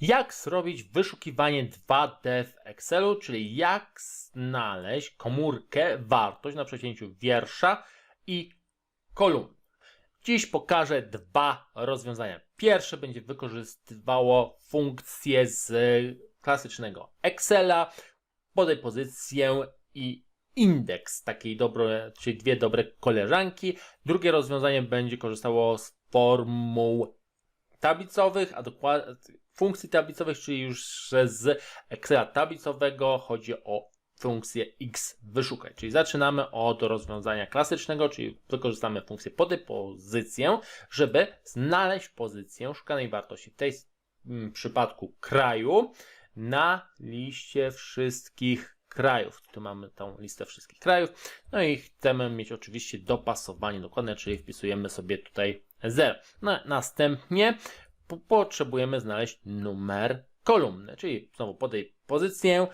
Jak zrobić wyszukiwanie 2D w Excelu, czyli jak znaleźć komórkę, wartość na przecięciu wiersza i kolumn. Dziś pokażę dwa rozwiązania. Pierwsze będzie wykorzystywało funkcję z klasycznego Excela, podaj pozycję i indeks takiej dobre, czyli dwie dobre koleżanki. Drugie rozwiązanie będzie korzystało z formuł tablicowych, a dokładnie funkcji tablicowych, czyli już z Excela tablicowego chodzi o funkcję x wyszukaj. Czyli zaczynamy od rozwiązania klasycznego, czyli wykorzystamy funkcję pozycję, żeby znaleźć pozycję szukanej wartości, w tej mm, przypadku kraju, na liście wszystkich krajów. Tu mamy tą listę wszystkich krajów. No i chcemy mieć oczywiście dopasowanie dokładne, czyli wpisujemy sobie tutaj 0. No, następnie potrzebujemy znaleźć numer kolumny, czyli znowu podaj pozycję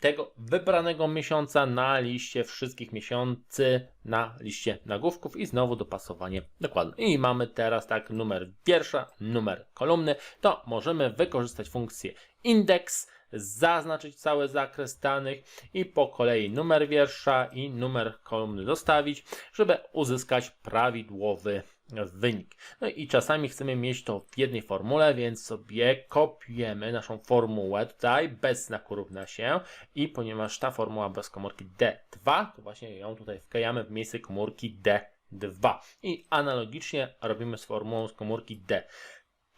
tego wybranego miesiąca na liście wszystkich miesięcy na liście nagłówków i znowu dopasowanie dokładne. I mamy teraz tak numer wiersza, numer kolumny, to możemy wykorzystać funkcję indeks, zaznaczyć cały zakres danych i po kolei numer wiersza i numer kolumny dostawić, żeby uzyskać prawidłowy wynik. No i czasami chcemy mieć to w jednej formule, więc sobie kopiujemy naszą formułę tutaj bez znaku równa się i ponieważ ta formuła bez komórki D2, to właśnie ją tutaj wklejamy w miejsce komórki D2 i analogicznie robimy z formułą z komórki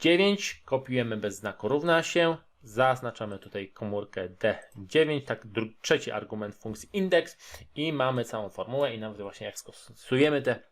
D9, kopiujemy bez znaku równa się, zaznaczamy tutaj komórkę D9, tak trzeci argument funkcji indeks i mamy całą formułę i nawet właśnie jak stosujemy te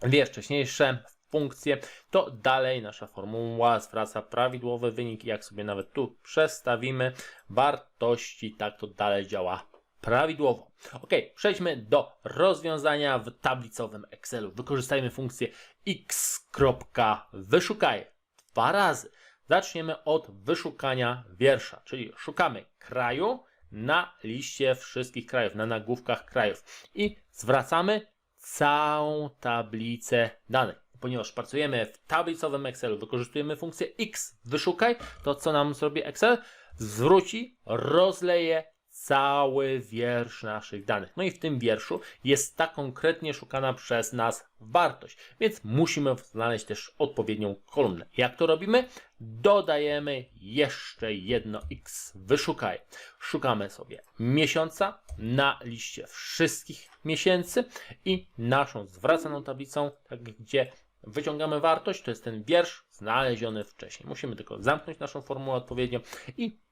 dwie wcześniejsze funkcje, to dalej nasza formuła zwraca prawidłowy wynik jak sobie nawet tu przestawimy wartości, tak to dalej działa prawidłowo. Ok, przejdźmy do rozwiązania w tablicowym Excelu. Wykorzystajmy funkcję x.wyszukaj dwa razy. Zaczniemy od wyszukania wiersza, czyli szukamy kraju na liście wszystkich krajów, na nagłówkach krajów i zwracamy całą tablicę danych. Ponieważ pracujemy w tablicowym Excelu, wykorzystujemy funkcję X, wyszukaj, to co nam zrobi Excel? Zwróci, rozleje cały wiersz naszych danych. No i w tym wierszu jest ta konkretnie szukana przez nas wartość, więc musimy znaleźć też odpowiednią kolumnę. Jak to robimy? Dodajemy jeszcze jedno x, wyszukaj. Szukamy sobie miesiąca na liście wszystkich miesięcy i naszą zwracaną tablicą, tak gdzie wyciągamy wartość, to jest ten wiersz znaleziony wcześniej. Musimy tylko zamknąć naszą formułę odpowiednio i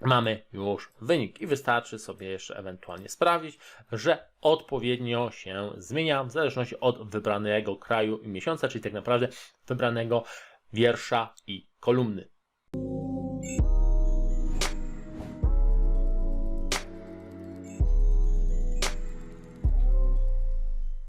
mamy już wynik i wystarczy sobie jeszcze ewentualnie sprawdzić, że odpowiednio się zmienia w zależności od wybranego kraju i miesiąca, czyli tak naprawdę wybranego wiersza i kolumny.